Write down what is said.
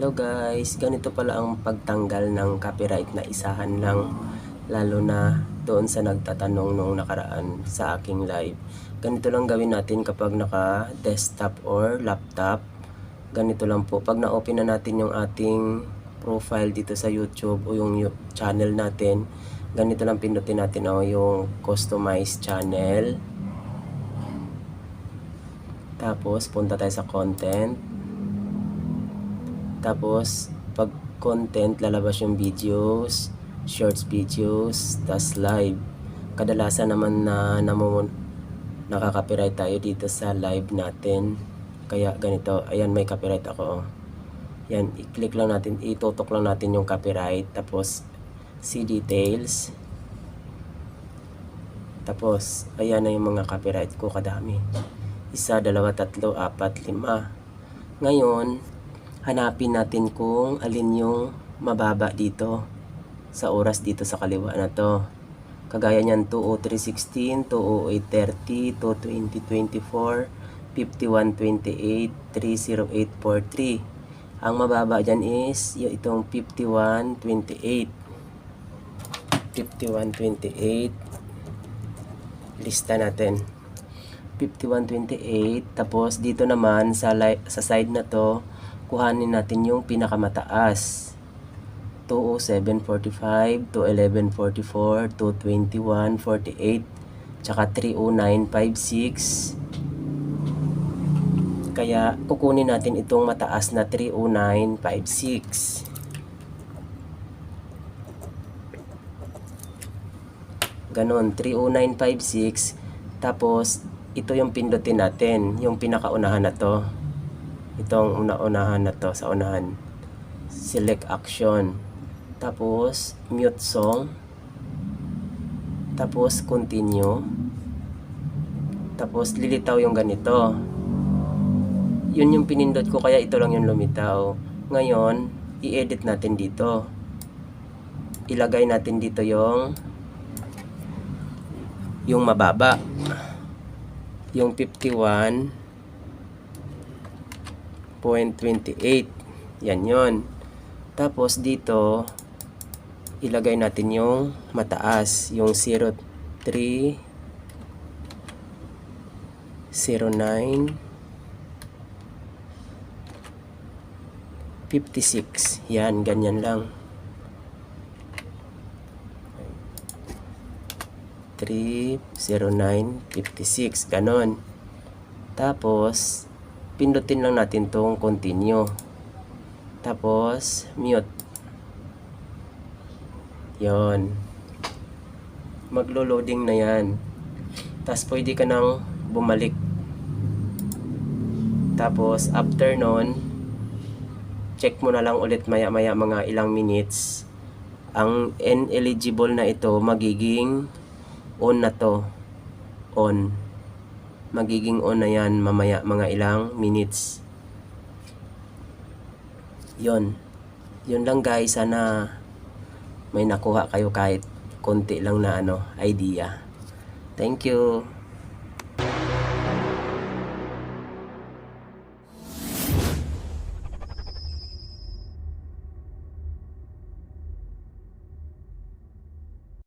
Hello guys, ganito pala ang pagtanggal ng copyright na isahan lang lalo na doon sa nagtatanong nung nakaraan sa aking live. Ganito lang gawin natin kapag naka desktop or laptop. Ganito lang po, pag na-open na natin yung ating profile dito sa YouTube o yung yu- channel natin, ganito lang pindutin natin o yung customize channel. Tapos punta tayo sa content. Tapos, pag content, lalabas yung videos, shorts videos, tas live. Kadalasan naman na namumun nakaka-copyright tayo dito sa live natin. Kaya ganito, ayan may copyright ako. oh. Yan, i-click lang natin, itutok lang natin yung copyright. Tapos, see details. Tapos, ayan na yung mga copyright ko kadami. Isa, dalawa, tatlo, apat, lima. Ngayon, hanapin natin kung alin yung mababa dito sa oras dito sa kaliwa na to. Kagaya niyan 20316, 20830, 22024, 5128, 30843. Ang mababa dyan is yung itong 5128. 5128. Lista natin. 5128 tapos dito naman sa sa side na to kuhanin natin yung pinakamataas. 20745 21144 22148 tsaka 30956 kaya kukunin natin itong mataas na 30956 ganon 30956 tapos ito yung pindutin natin yung pinakaunahan na to itong una-unahan na to. Sa unahan select action. Tapos mute song. Tapos continue. Tapos lilitaw yung ganito. Yun yung pinindot ko kaya ito lang yung lumitaw. Ngayon i-edit natin dito. Ilagay natin dito yung yung mababa. Yung 51.28 yan yon tapos dito ilagay natin yung mataas yung 03 09 56 yan ganyan lang. 30956 ganon. Tapos pindutin lang natin tong continue. Tapos mute. Yon maglo-loading na yan. Tapos pwede ka nang bumalik. Tapos after nun check mo na lang ulit maya maya mga ilang minutes. Ang ineligible na ito magiging on na to. On magiging on na yan mamaya mga ilang minutes. Yon yun lang guys. Sana may nakuha kayo kahit konti lang na ano idea. Thank you